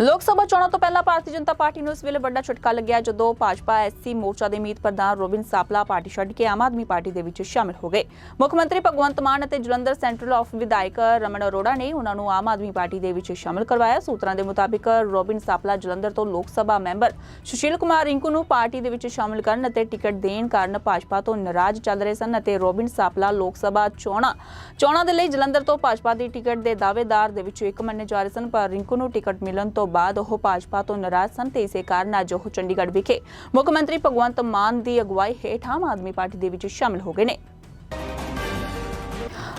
ਲੋਕ ਸਭਾ ਚੋਣਾਂ ਤੋਂ ਪਹਿਲਾਂ ਭਾਰਤੀ ਜਨਤਾ ਪਾਰਟੀ ਨੂੰ ਇਸ ਵੇਲੇ ਵੱਡਾ ਝਟਕਾ ਲੱਗਿਆ, ਜਦੋਂ ਭਾਜਪਾ ਐਸਸੀ ਮੋਰਚਾ ਦੇ ਮੀਤ ਪ੍ਰਧਾਨ ਰੋਬਿਨ ਸਾਪਲਾ ਪਾਰਟੀ ਛੱਡ ਕੇ ਆਮ ਆਦਮੀ ਪਾਰਟੀ ਦੇ ਵਿੱਚ ਸ਼ਾਮਿਲ ਹੋ ਗਏ। ਮੁੱਖ ਮੰਤਰੀ ਭਗਵੰਤ ਮਾਨ ਅਤੇ ਜਲੰਧਰ ਸੈਂਟਰਲ ਆਫ ਵਿਧਾਇਕ ਰਮਨ ਅਰੋੜਾ ਨੇ ਉਹਨਾਂ ਨੂੰ ਆਮ ਆਦਮੀ ਪਾਰਟੀ ਦੇ ਵਿੱਚ ਸ਼ਾਮਿਲ ਕਰਵਾਇਆ। ਸੂਤਰਾਂ ਦੇ ਮੁਤਾਬਿਕ ਰੋਬਿਨ ਸਾਪਲਾ ਜਲੰਧਰ ਤੋਂ ਲੋਕ ਸਭਾ ਮੈਂਬਰ ਸੁਸ਼ੀਲ ਕੁਮਾਰ ਰਿੰਕੂ ਨੂੰ ਪਾਰਟੀ ਦੇ ਵਿੱਚ ਸ਼ਾਮਿਲ ਕਰਨ ਅਤੇ ਟਿਕਟ ਦੇਣ ਕਾਰਨ ਭਾਜਪਾ ਤੋਂ ਨਾਰਾਜ਼ ਚੱਲ ਰਹੇ ਸਨ ਅਤੇ ਰੋਬਿਨ ਸਾਪਲਾ ਲੋਕ ਸਭਾ ਚੋਣਾਂ ਚੋਣਾਂ ਦੇ ਲਈ ਜਲੰਧਰ ਤੋਂ ਭਾਜਪਾ ਦੀ ਟਿਕਟ ਦੇ ਦਾਅਵੇਦਾਰ ਦੇ ਵਿੱਚੋਂ ਇੱਕ ਮੰਨੇ ਜਾ ਰਹੇ ਸਨ, ਪਰ ਰਿੰਕੂ ਨੂੰ ਟਿਕਟ ਮਿਲਣ ਤੋਂ ਬਾਅਦ ਉਹ ਭਾਜਪਾ ਤੋਂ ਨਾਰਾਜ਼ ਸਨ ਤੇ ਇਸੇ ਕਾਰਨ ਅੱਜ ਉਹ ਚੰਡੀਗੜ੍ਹ ਵਿਖੇ ਮੁੱਖ ਮੰਤਰੀ ਭਗਵੰਤ ਮਾਨ ਦੀ ਅਗਵਾਈ ਹੇਠ ਆਮ ਆਦਮੀ ਪਾਰਟੀ ਦੇ ਵਿੱਚ ਸ਼ਾਮਿਲ ਹੋ ਗਏ ਨੇ।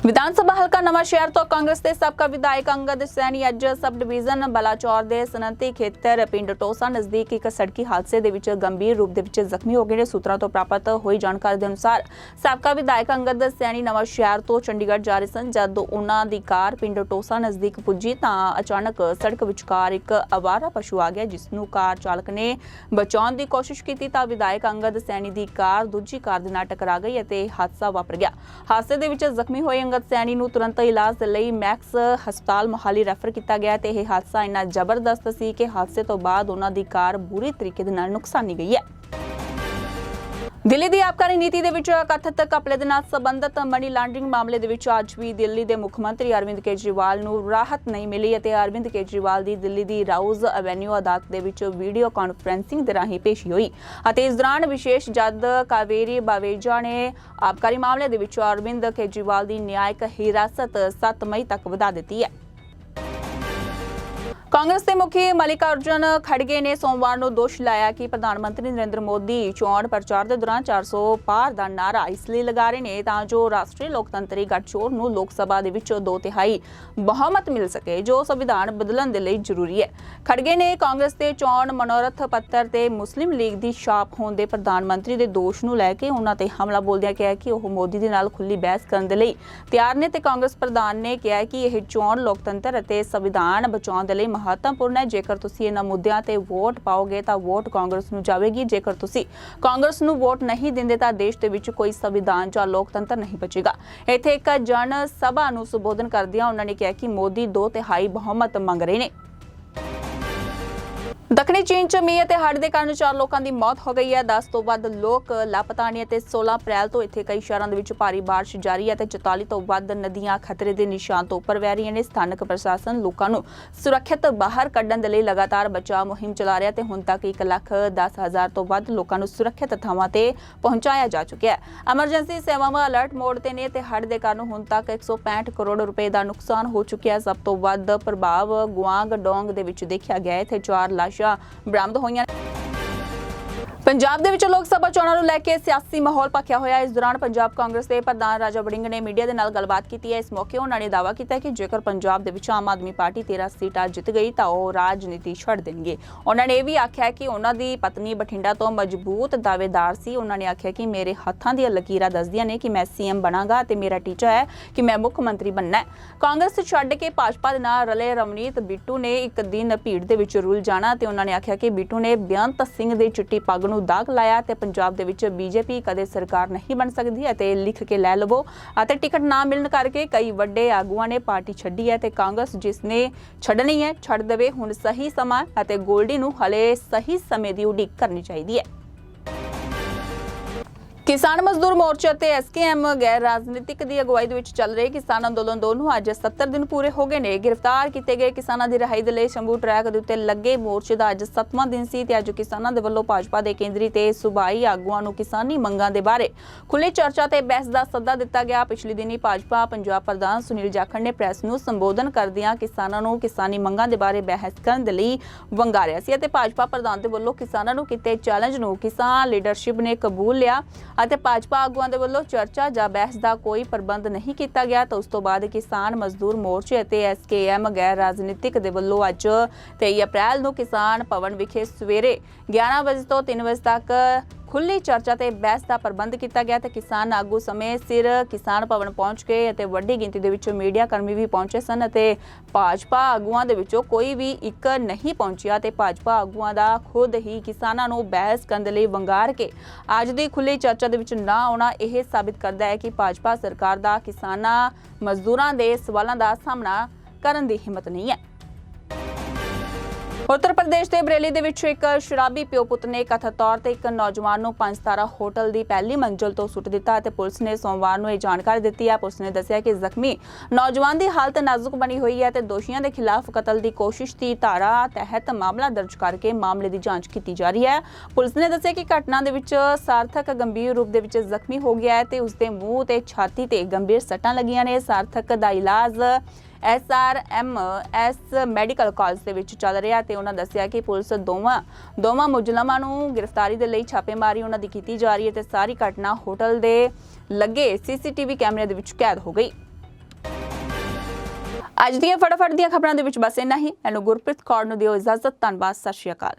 ਵਿਧਾਨ ਸਭਾ ਹਲਕਾ ਨਵਾਂ ਸ਼ਹਿਰ ਤੋਂ ਕਾਂਗਰਸ ਦੇ ਸਾਬਕਾ ਵਿਧਾਇਕ ਅੰਗਦ ਸੈਣੀ ਅੱਜ ਸਬ ਡਿਵੀਜ਼ਨ ਬਲਾਚੌਰ ਦੇ ਸਨਅਤੀ ਖੇਤਰ ਪਿੰਡ ਟੋਸਾ ਨਜ਼ਦੀਕ ਇੱਕ ਸੜਕੀ ਹਾਦਸੇ ਦੇ ਵਿੱਚ ਗੰਭੀਰ ਰੂਪ ਦੇ ਵਿੱਚ ਜ਼ਖਮੀ ਹੋ ਗਏ ਨੇ। ਸੂਤਰਾਂ ਤੋਂ ਪ੍ਰਾਪਤ ਹੋਈ ਜਾਣਕਾਰੀ ਦੇ ਅਨੁਸਾਰ ਸਾਬਕਾ ਵਿਧਾਇਕ ਅੰਗਦ ਸੈਣੀ ਨਵਾਂ ਸ਼ਹਿਰ ਤੋਂ ਚੰਡੀਗੜ੍ਹ ਜਾ ਰਹੇ ਸਨ। ਜਦ ਉਹਨਾਂ ਦੀ ਕਾਰ ਪਿੰਡ ਟੋਸਾ ਨਜ਼ਦੀਕ ਪੁੱਜੀ ਤਾਂ ਅਚਾਨਕ ਸੜਕ ਵਿਚਕਾਰ ਇੱਕ ਅਵਾਰਾ ਪਸ਼ੂ ਆ ਗਿਆ, ਜਿਸ ਨੂੰ ਕਾਰ ਚਾਲਕ ਨੇ ਬਚਾਉਣ ਦੀ ਕੋਸ਼ਿਸ਼ ਕੀਤੀ ਤਾਂ ਵਿਧਾਇਕ ਅੰਗਦ ਸੈਣੀ ਦੀ ਕਾਰ ਦੂਜੀ ਕਾਰ ਦੇ ਨਾਲ ਟਕਰਾ ਗਈ ਅਤੇ ਹਾਦਸਾ ਵਾਪਰ ਗਿਆ। ਹਾਦਸੇ ਦੇ ਵਿੱਚ ਜ਼ਖਮੀ ਹੋਏ ਸੰਗਤ ਸੈਣੀ ਨੂੰ ਤੁਰੰਤ ਇਲਾਜ ਦੇ ਲਈ ਮੈਕਸ ਹਸਪਤਾਲ ਮੁਹਾਲੀ ਰੈਫਰ ਕੀਤਾ ਗਿਆ ਤੇ ਇਹ ਹਾਦਸਾ ਇੰਨਾ ਜ਼ਬਰਦਸਤ ਸੀ ਕਿ ਹਾਦਸੇ ਤੋਂ ਬਾਅਦ ਉਹਨਾਂ ਦੀ ਕਾਰ ਬੁਰੀ ਤਰੀਕੇ ਦੇ ਨਾਲ ਨੁਕਸਾਨੀ ਗਈ ਹੈ। ਦਿੱਲੀ ਦੀ ਆਬਕਾਰੀ ਨੀਤੀ ਦੇ ਵਿੱਚ ਕਥਿਤ ਕਪਲੇ ਦੇ ਨਾਲ ਸੰਬੰਧਿਤ ਮਨੀ ਲਾਂਡਰਿੰਗ ਮਾਮਲੇ ਦੇ ਵਿੱਚ ਅੱਜ ਵੀ ਦਿੱਲੀ ਦੇ ਮੁੱਖ ਮੰਤਰੀ ਅਰਵਿੰਦ ਕੇਜਰੀਵਾਲ ਨੂੰ ਰਾਹਤ ਨਹੀਂ ਮਿਲੀ ਅਤੇ ਅਰਵਿੰਦ ਕੇਜਰੀਵਾਲ ਦੀ ਦਿੱਲੀ ਦੀ ਰਾਉਜ਼ ਐਵੇਨਿਊ ਅਦਾਲਤ ਦੇ ਵਿੱਚ ਵੀਡੀਓ ਕਾਨਫਰੈਂਸਿੰਗ ਦੇ ਰਾਹੀਂ ਪੇਸ਼ੀ ਹੋਈ ਅਤੇ ਇਸ ਦੌਰਾਨ ਵਿਸ਼ੇਸ਼ ਜੱਜ ਕਾਵੇਰੀ ਬਾਵੇਜਾ ਨੇ ਆਬਕਾਰੀ ਮਾਮਲੇ ਦੇ ਵਿੱਚ ਅਰਵਿੰਦ ਕੇਜਰੀਵਾਲ ਦੀ ਨਿਆਇਕ ਹਿਰਾਸਤ 7 ਮਈ ਤੱਕ ਵਧਾ ਦਿੱਤੀ ਹੈ। ਕਾਂਗਰਸ ਦੇ ਮੁਖੀ ਮਲਿਕਾਰਜੁਨ ਖੜਗੇ ਨੇ ਸੋਮਵਾਰ ਨੂੰ ਦੋਸ਼ ਲਾਇਆ ਕਿ ਪ੍ਰਧਾਨ ਮੰਤਰੀ ਨਰਿੰਦਰ ਮੋਦੀ ਚੋਣ ਪ੍ਰਚਾਰ ਦੇ ਦੌਰਾਨ 400 ਪਾਰ ਦਾ ਨਾਰਾ ਇਸ ਲਈ ਲਗਾ ਰਹੇ ਨੇ ਤਾਂ ਜੋ ਰਾਸ਼ਟਰੀ ਲੋਕਤੰਤਰੀ ਗੱਠਜੋੜ ਨੂੰ ਲੋਕ ਸਭਾ ਦੇ ਵਿੱਚ ਦੋ ਤਿਹਾਈ ਬਹੁਮਤ ਮਿਲ ਸਕੇ, ਜੋ ਸੰਵਿਧਾਨ ਬਦਲਣ ਦੇ ਲਈ ਜ਼ਰੂਰੀ ਹੈ। ਖੜਗੇ ਨੇ ਕਾਂਗਰਸ ਦੇ ਚੋਣ ਮਨੋਰਥ ਪੱਤਰ ਤੇ ਮੁਸਲਿਮ ਲੀਗ ਦੀ ਛਾਪ ਹੋਣ ਦੇ ਪ੍ਰਧਾਨ ਮੰਤਰੀ ਦੇ ਦੋਸ਼ ਨੂੰ ਲੈ ਕੇ ਉਹਨਾਂ ਤੇ ਹਮਲਾ ਬੋਲਦਿਆਂ ਕਿਹਾ ਕਿ ਉਹ ਮੋਦੀ ਦੇ ਨਾਲ ਖੁੱਲੀ ਬਹਿਸ ਕਰਨ ਦੇ ਲਈ ਤਿਆਰ ਨੇ ਤੇ ਕਾਂਗਰਸ ਪ੍ਰਧਾਨ ਨੇ ਕਿਹਾ ਕਿ ਇਹ ਚੋਣ ਲੋਕਤੰਤਰ ਅਤੇ ਸੰਵਿਧਾਨ ਬਚਾਉਣ ਦੇ ਲਈ ਮਹੱਤਵਪੂਰਨ ਹੈ। ਜੇਕਰ ਤੁਸੀਂ ਇਹਨਾਂ ਮੁੱਦਿਆਂ ਤੇ ਵੋਟ ਪਾਓਗੇ ਤਾਂ ਵੋਟ ਕਾਂਗਰਸ ਨੂੰ ਜਾਵੇਗੀ। ਜੇਕਰ ਤੁਸੀਂ ਕਾਂਗਰਸ ਨੂੰ ਵੋਟ ਨਹੀਂ ਦਿੰਦੇ ਤਾਂ ਦੇਸ਼ ਦੇ ਵਿੱਚ ਕੋਈ ਸੰਵਿਧਾਨ ਜਾਂ ਲੋਕਤੰਤਰ ਨਹੀਂ ਬਚੇਗਾ। ਇੱਥੇ ਇੱਕ ਜਨ ਸਭਾ ਨੂੰ ਸੰਬੋਧਨ ਕਰਦਿਆਂ ਉਹਨਾਂ ਨੇ ਕਿਹਾ ਕਿ ਮੋਦੀ ਦੋ ਤਿਹਾਈ ਬਹੁਮਤ ਮੰਗ ਰਹੇ ਨੇ। ਦੱਖਣੀ ਚੀਨ ਚ ਮੀਂਹ ਅਤੇ ਹੜ੍ਹ ਦੇ ਕਾਰਨ ਚਾਰ ਲੋਕਾਂ ਦੀ ਮੌਤ ਹੋ ਗਈ ਹੈ। 10 ਤੋਂ ਵੱਧ ਲੋਕ ਲਾਪਤਾ ਨੇ ਅਤੇ 16 ਅਪ੍ਰੈਲ ਤੋਂ ਇੱਥੇ ਕਈ ਸ਼ਹਿਰਾਂ ਦੇ ਵਿੱਚ ਭਾਰੀ ਬਾਰਿਸ਼ ਜਾਰੀ ਹੈ ਤੇ 44 ਤੋਂ ਵੱਧ ਨਦੀਆਂ ਖਤਰੇ ਦੇ ਨਿਸ਼ਾਨ ਤੋਂ ਉੱਪਰ ਵਹਿ ਰਹੀਆਂ ਨੇ। ਸਥਾਨਕ ਪ੍ਰਸ਼ਾਸਨ ਲੋਕਾਂ ਨੂੰ ਸੁਰੱਖਿਅਤ ਬਾਹਰ ਕੱਢਣ ਦੇ ਲਈ ਲਗਾਤਾਰ ਬਚਾਅ ਮੁਹਿੰਮ ਚਲਾ ਰਿਹਾ ਤੇ ਹੁਣ ਤੱਕ 1 ਲੱਖ 10 ਹਜ਼ਾਰ ਤੋਂ ਵੱਧ ਲੋਕਾਂ ਨੂੰ ਸੁਰੱਖਿਅਤ ਥਾਵਾਂ ਤੇ ਪਹੁੰਚਾਇਆ ਜਾ ਚੁੱਕਿਆ ਹੈ। ਐਮਰਜੈਂਸੀ ਸੇਵਾਵਾਂ ਅਲਰਟ ਮੋਡ ਤੇ ਨੇ ਤੇ ਹੜ੍ਹ ਦੇ ਕਾਰਨ ਹੁਣ ਤੱਕ 165 ਕਰੋੜ ਰੁਪਏ ਦਾ ਨੁਕਸਾਨ ਹੋ ਚੁੱਕਿਆ ਹੈ। ਸਭ ਤੋਂ ਵੱਧ ਪ੍ਰਭਾਵ ਗੁਆਂਗ ਡੋਂਗ ਦੇ ਵਿੱਚ ਦੇਖਿਆ ਗਿਆ ਹੈ। ਇੱਥੇ ਚਾਰ ਲਾਸ਼ਾਂ ਬਰਾਮਦ ਹੋਈਆਂ ਪੰਜਾਬ ਦੇ ਵਿੱਚ ਲੋਕ ਸਭਾ ਚੋਣਾਂ ਨੂੰ ਲੈ ਕੇ ਸਿਆਸੀ ਮਾਹੌਲ ਭਖਿਆ ਹੋਇਆ ਇਸ ਦੌਰਾਨ ਪੰਜਾਬ ਕਾਂਗਰਸ ਦੇ ਪ੍ਰਧਾਨ ਰਾਜਾ ਵੜਿੰਗ ਨੇ ਮੀਡੀਆ ਦੇ ਨਾਲ ਗੱਲਬਾਤ ਕੀਤੀ ਹੈ। ਇਸ ਮੌਕੇ ਉਹਨਾਂ ਨੇ ਦਾਅਵਾ ਕੀਤਾ ਕਿ ਜੇਕਰ ਪੰਜਾਬ ਦੇ ਵਿੱਚ ਆਮ ਆਦਮੀ ਪਾਰਟੀ 13 ਸੀਟਾਂ ਜਿੱਤ ਗਈ ਤਾਂ ਉਹ ਰਾਜਨੀਤੀ ਛੱਡ ਦੇਣਗੇ। ਉਹਨਾਂ ਨੇ ਇਹ ਵੀ ਆਖਿਆ ਕਿ ਉਹਨਾਂ ਦੀ ਪਤਨੀ ਬਠਿੰਡਾ ਤੋਂ ਮਜ਼ਬੂਤ ਦਾਅਵੇਦਾਰ ਸੀ। ਉਹਨਾਂ ਨੇ ਆਖਿਆ ਕਿ ਮੇਰੇ ਹੱਥਾਂ ਦੀਆਂ ਲਕੀਰਾਂ ਦੱਸਦੀਆਂ ਨੇ ਕਿ ਮੈਂ ਸੀਐਮ ਬਣਾਂਗਾ ਤੇ ਮੇਰਾ ਟੀਚਾ ਹੈ ਕਿ ਮੈਂ ਮੁੱਖ ਮੰਤਰੀ ਬਣਨਾ ਹੈ। ਕਾਂਗਰਸ ਛੱਡ ਕੇ ਭਾਜਪਾ ਦੇ ਨਾਲ ਰਲੇ ਰਮਨੀਤ ਬਿੱਟੂ ਨੇ ਇੱਕ ਦਿਨ ਭੀੜ ਦੇ ਵਿੱਚ ਰੁਲ ਜਾਣਾ ਤੇ ਉਹਨਾਂ ਨੇ ਆਖਿਆ ਕਿ ਬਿੱਟੂ ਨੇ ਬੇਅੰਤ ਸਿੰਘ ਦੇ ਚਿੱਟੀ ਪੱਗ ਨੂੰ ਦਾਗ ਲਾਇਆ ਤੇ ਪੰਜਾਬ ਦੇ ਵਿੱਚ ਬੀਜੇਪੀ ਕਦੇ ਸਰਕਾਰ ਨਹੀਂ ਬਣ ਸਕਦੀ ਅਤੇ ਲਿਖ ਕੇ ਲੈ ਲਵੋ। ਅਤੇ ਟਿਕਟ ਨਾ ਮਿਲਣ ਕਰਕੇ ਕਈ ਵੱਡੇ ਆਗੂਆਂ ਨੇ ਪਾਰਟੀ ਛੱਡੀ ਹੈ ਤੇ ਕਾਂਗਰਸ ਜਿਸ ਨੇ ਛੱਡਣੀ ਹੈ, ਛੱਡ ਦੇਵੇ, ਹੁਣ ਸਹੀ ਸਮਾਂ ਅਤੇ ਗੋਲਡੀ ਨੂੰ ਹਲੇ ਸਹੀ ਸਮੇਂ ਦੀ ਉਡੀਕ ਕਰਨੀ ਚਾਹੀਦੀ ਹੈ। ਕਿਸਾਨ ਮਜ਼ਦੂਰ ਮੋਰਚਾ ਤੇ ਐਸਕੇਐਮ ਗੈਰ ਰਾਜਨੀਤਿਕ ਦੀ ਅਗਵਾਈ ਦੇ ਵਿੱਚ ਚੱਲ ਰਹੇ ਕਿਸਾਨ ਅੰਦੋਲਨ ਦੋ ਅੱਜ 70 ਦਿਨ ਪੂਰੇ ਹੋ ਗਏ ਨੇ। ਗ੍ਰਿਫਤਾਰ ਕੀਤੇ ਗਏ ਕਿਸਾਨਾਂ ਦੀ ਰਿਹਾਈ ਦੇ ਲਈ ਸ਼ੰਭੂ ਟਰੈਕ ਦੇ ਉੱਤੇ ਲੱਗੇ ਮੋਰਚੇ ਦਾ ਅੱਜ 7ਵਾਂ ਦਿਨ ਸੀ ਤੇ ਅੱਜ ਕਿਸਾਨਾਂ ਦੇ ਵੱਲੋਂ ਭਾਜਪਾ ਦੇ ਕੇਂਦਰੀ ਤੇ ਸੂਬਾਈ ਆਗੂਆਂ ਨੂੰ ਕਿਸਾਨੀ ਮੰਗਾਂ ਦੇ ਬਾਰੇ ਖੁੱਲੀ ਚਰਚਾ ਤੇ ਬਹਿਸ ਦਾ ਸੱਦਾ ਦਿੱਤਾ ਗਿਆ। ਪਿਛਲੇ ਦਿਨੀ ਭਾਜਪਾ ਪੰਜਾਬ ਪ੍ਰਧਾਨ ਸੁਨੀਲ ਜਾਖੜ ਨੇ ਪ੍ਰੈਸ ਨੂੰ ਸੰਬੋਧਨ ਕਰਦਿਆਂ ਕਿਸਾਨਾਂ ਨੂੰ ਕਿਸਾਨੀ ਮੰਗਾਂ ਦੇ ਬਾਰੇ ਬਹਿਸ ਕਰਨ ਦੇ ਲਈ ਵੰਗਾਰਿਆ ਸੀ ਅਤੇ ਭਾਜਪਾ ਪ੍ਰਧਾਨ ਦੇ ਵੱਲੋਂ ਕਿਸਾਨਾਂ ਨੂੰ ਕੀਤੇ ਚੈਲੰਜ ਨੂੰ ਕਿਸਾਨ ਲੀਡਰਸ਼ਿਪ ਨੇ ਕਬੂਲ ਲਿਆ। ਅਤੇ ਭਾਜਪਾ ਆਗੂਆਂ ਦੇ ਵੱਲੋਂ ਚਰਚਾ ਜਾਂ ਬਹਿਸ ਦਾ ਕੋਈ ਪ੍ਰਬੰਧ ਨਹੀਂ ਕੀਤਾ ਗਿਆ, ਤਾਂ ਉਸ ਤੋਂ ਬਾਅਦ ਕਿਸਾਨ ਮਜ਼ਦੂਰ ਮੋਰਚੇ ਅਤੇ ਐਸਕੇਐਮ ਗੈਰ ਰਾਜਨੀਤਿਕ ਦੇ ਵੱਲੋਂ ਅੱਜ 23 ਅਪ੍ਰੈਲ ਨੂੰ ਕਿਸਾਨ ਭਵਨ ਵਿਖੇ ਸਵੇਰੇ 11 ਵਜੇ ਤੋਂ 3 ਵਜੇ ਤੱਕ ਖੁੱਲੀ ਚਰਚਾ ਤੇ ਬਹਿਸ ਦਾ ਪ੍ਰਬੰਧ ਕੀਤਾ ਗਿਆ ਤੇ ਕਿਸਾਨ ਆਗੂ ਸਮੇਂ ਸਿਰ ਕਿਸਾਨ ਭਵਨ ਪਹੁੰਚ ਕੇ ਅਤੇ ਵੱਡੀ ਗਿਣਤੀ ਦੇ ਵਿੱਚ ਮੀਡੀਆ ਕਰਮੀ ਵੀ ਪਹੁੰਚੇ ਸਨ ਅਤੇ ਭਾਜਪਾ ਆਗੂਆਂ ਦੇ ਵਿੱਚੋਂ ਕੋਈ ਵੀ ਇੱਕ ਨਹੀਂ ਪਹੁੰਚਿਆ ਤੇ ਭਾਜਪਾ ਆਗੂਆਂ ਦਾ ਖੁਦ ਹੀ ਕਿਸਾਨਾਂ ਨੂੰ ਬਹਿਸ ਕਰਨ ਦੇ ਲਈ ਵੰਗਾਰ ਕੇ ਅੱਜ ਦੀ ਖੁੱਲੀ ਚਰਚਾ ਦੇ ਵਿੱਚ ਨਾ ਆਉਣਾ ਇਹ ਸਾਬਿਤ ਕਰਦਾ ਹੈ ਕਿ ਭਾਜਪਾ ਸਰਕਾਰ ਦਾ ਕਿਸਾਨਾਂ ਮਜ਼ਦੂਰਾਂ ਦੇ ਸਵਾਲਾਂ ਦਾ ਸਾਹਮਣਾ ਕਰਨ ਦੀ ਹਿੰਮਤ ਨਹੀਂ ਹੈ। ਉੱਤਰ ਪ੍ਰਦੇਸ਼ ਦੇ ਬਰੇਲੀ ਦੇ ਵਿੱਚ ਇੱਕ ਸ਼ਰਾਬੀ ਪਿਓ ਪੁੱਤ ਨੇ ਕਥਿਤ ਤੌਰ ਤੇ ਇੱਕ ਨੌਜਵਾਨ ਨੂੰ ਪੰਜ ਤਾਰਾ ਹੋਟਲ ਦੀ ਪਹਿਲੀ ਮੰਜ਼ਲ ਤੋਂ ਸੁੱਟ ਦਿੱਤਾ ਅਤੇ ਪੁਲਿਸ ਨੇ ਸੋਮਵਾਰ ਨੂੰ ਇਹ ਜਾਣਕਾਰੀ ਦਿੱਤੀ ਹੈ। ਪੁਲਿਸ ਨੇ ਦੱਸਿਆ ਕਿ ਜ਼ਖਮੀ ਨੌਜਵਾਨ ਦੀ ਹਾਲਤ ਨਾਜ਼ੁਕ ਬਣੀ ਹੋਈ ਹੈ ਤੇ ਦੋਸ਼ੀਆਂ ਦੇ ਖਿਲਾਫ ਕਤਲ ਦੀ ਕੋਸ਼ਿਸ਼ ਦੀ ਧਾਰਾ ਤਹਿਤ ਮਾਮਲਾ ਦਰਜ ਕਰਕੇ ਮਾਮਲੇ ਦੀ ਜਾਂਚ ਕੀਤੀ ਜਾ ਰਹੀ ਹੈ। ਪੁਲਿਸ ਨੇ ਦੱਸਿਆ ਕਿ ਘਟਨਾ ਦੇ ਵਿੱਚ ਸਾਰਥਕ ਗੰਭੀਰ ਰੂਪ ਦੇ ਵਿੱਚ ਜ਼ਖਮੀ ਹੋ ਗਿਆ ਹੈ ਤੇ ਉਸ ਦੇ ਮੂੰਹ ਤੇ ਛਾਤੀ ਤੇ ਗੰਭੀਰ ਸੱਟਾਂ ਲੱਗੀਆਂ ਨੇ। ਸਾਰਥਕ ਦਾ ਇਲਾਜ ਐਸ ਮੈਡੀਕਲ ਕਾਲਜ ਦੇ ਵਿੱਚ ਚੱਲ ਰਿਹਾ ਤੇ ਉਹਨਾਂ ਦੱਸਿਆ ਕਿ ਪੁਲਿਸ ਦੋਵਾਂ ਦੋਵਾਂ ਮੁਜ਼ਲਮਾਂ ਨੂੰ ਗ੍ਰਿਫਤਾਰੀ ਦੇ ਲਈ ਛਾਪੇਮਾਰੀ ਉਹਨਾਂ ਦੀ ਕੀਤੀ ਜਾ ਰਹੀ ਹੈ ਤੇ ਸਾਰੀ ਘਟਨਾ ਹੋਟਲ ਦੇ ਲੱਗੇ ਸੀਸੀਟੀਵੀ ਕੈਮਰੇ ਦੇ ਵਿੱਚ ਕੈਦ ਹੋ ਗਈ। ਅੱਜ ਦੀਆਂ ਫਟਾਫਟ ਦੀਆਂ ਖਬਰਾਂ ਦੇ ਵਿੱਚ ਬਸ ਇੰਨਾ ਹੀ। ਮੈਨੂੰ ਗੁਰਪ੍ਰੀਤ ਕੌਰ ਨੂੰ ਦਿਓ ਇਜਾਜ਼ਤ। ਧੰਨਵਾਦ। ਸਤਿ ਸ਼੍ਰੀ ਅਕਾਲ।